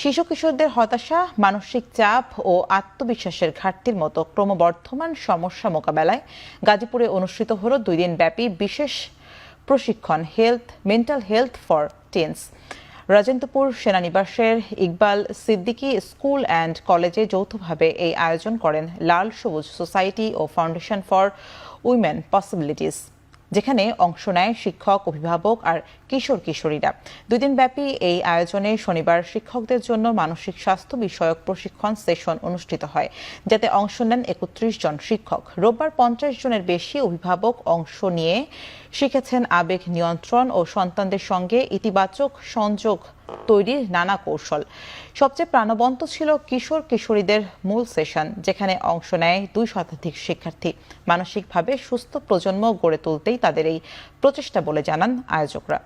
শিশু কিশোরদের হতাশা, মানসিক চাপ ও আত্মবিশ্বাসের ঘাটতির মতো ক্রমবর্ধমান সমস্যা মোকাবেলায় গাজীপুরে অনুষ্ঠিত হল দুই দিন ব্যাপী বিশেষ প্রশিক্ষণ health, mental health for teens. Rajendrapur সেনানিবাসের Iqbal Siddiqui school and কলেজে যৌথভাবে এই আয়োজন করেন লাল সবুজ সোসাইটি ও ফাউন্ডেশন ফর উইমেন পসিবিলিটিস। যেখানে অংশ নেয় শিক্ষক, অভিভাবক আর কিশোর কিশোরীরা। দুদিন ব্যাপী এই আয়োজনে শনিবার শিক্ষকদের জন্য মানসিক স্বাস্থ্য বিষয়ক প্রশিক্ষণ সেশন অনুষ্ঠিত হয়, যাতে অংশ নেন একত্রিশ জন শিক্ষক। রোববার পঞ্চাশ জনের বেশি অভিভাবক অংশ নিয়ে শিখেছেন আবেগ নিয়ন্ত্রণ ও সন্তানদের সঙ্গে ইতিবাচক সংযোগ তৈরির নানা কৌশল। সবচেয়ে প্রাণবন্ত ছিল কিশোর কিশোরীদের মূল সেশন, যেখানে অংশ নেয় দুই শতাধিক শিক্ষার্থী। মানসিকভাবে সুস্থ প্রজন্ম গড়ে তুলতেই তাদের এই প্রচেষ্টা বলে জানান আয়োজকরা।